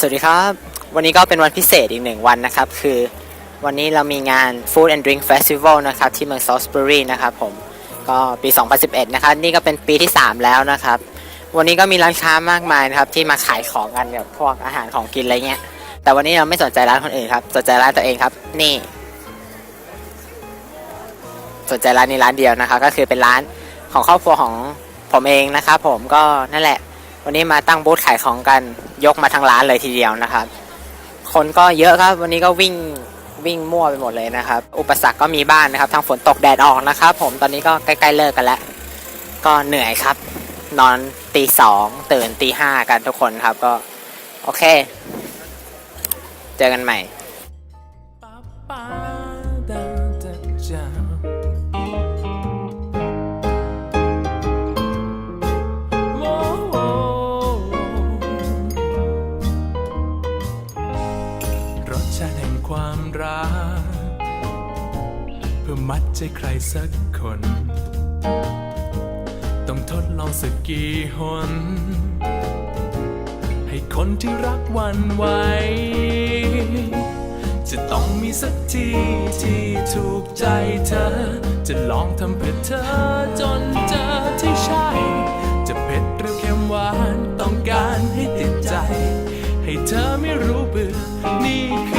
สวัสดีครับ วันนี้ก็เป็นวันพิเศษอีกหนึ่งวันนะครับ คือวันนี้เรามีงาน Food and Drink Festival นะครับ ที่เมือง Salisbury นะครับผม ก็ปี 2011 นะครับ นี่ก็เป็นปีที่ 3 แล้วนะครับ วันนี้ก็มีร้านค้ามากมายนะครับ ที่มาขายของกันแบบพวกอาหารของกินอะไรเงี้ย แต่วันนี้เราไม่สนใจร้านคนอื่นครับ สนใจร้านตัวเองครับ นี่ สนใจร้านนี้ร้านเดียวนะครับ ก็คือเป็นร้านของครอบครัวของผมเองนะครับผม ก็นั่นแหละ วันนี้มาตั้งบูธขายของกันยกมาทั้งร้านเลยทีเดียวนะครับ คนก็เยอะครับ วันนี้ก็วิ่งวิ่งมั่วไปหมดเลยนะครับ อุปสรรคก็มีบ้างนะครับทั้งฝนตกแดดออกนะครับ ผมตอนนี้ก็ใกล้ๆเลิกกันแล้วก็เหนื่อยครับ นอนตีสองตื่นตีห้ากันทุกคนครับก็โอเค เจอกันใหม่ ความรัก เพื่อมัดใจใครสักคน ต้องทดลองสักกี่หน ให้คนที่รักวันไหวจะต้องมีสักทีที่ถูกใจเธอ จะลองทำเพื่อเธอจนเจอที่ใช่ จะเผ็ดหรือเค็มหวานต้องการให้ติดใจ ให้เธอไม่รู้เบื่อนี่คือ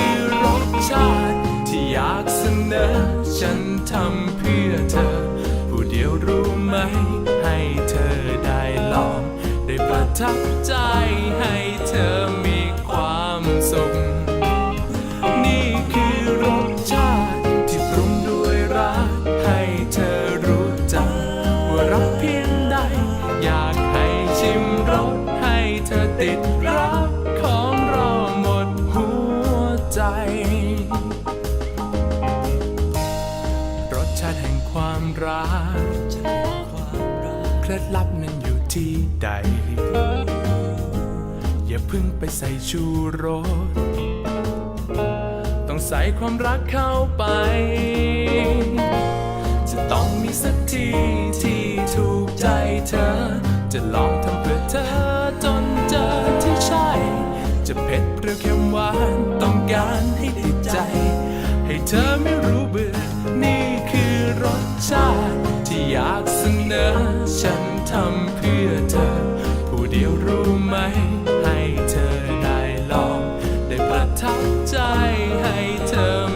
อยากเสนอ ฉันทำเพื่อเธอ ผู้เดียวรู้ไหม ให้เธอได้ลอง ได้ประทับใจให้เธอมีความสุขนี่คือรสชาติ ที่ปรุงด้วยรัก ให้เธอรู้จัก ว่ารักเพียงใด อยากให้ชิมรสให้เธอติดรักของเราหมดหัวใจ รักเคล็ดลับนั้นอยู่ที่ใด อย่าเพึ่งไปใส่ชูรสต้องใส่ความรักเข้าไป จะต้องมีสักทีที่ถูกใจเธอ จะลองทำเพื่อเธอจนเจอที่ใช่ จะเผ็ดหรือเค็มหวานต้องการให้ติดใจ ให้เธอไม่รู้เบื่อื่อเธอ ผู้เดียวรู้ไหม ให้เธอได้ลอง ได้ประทับใจให้เธอ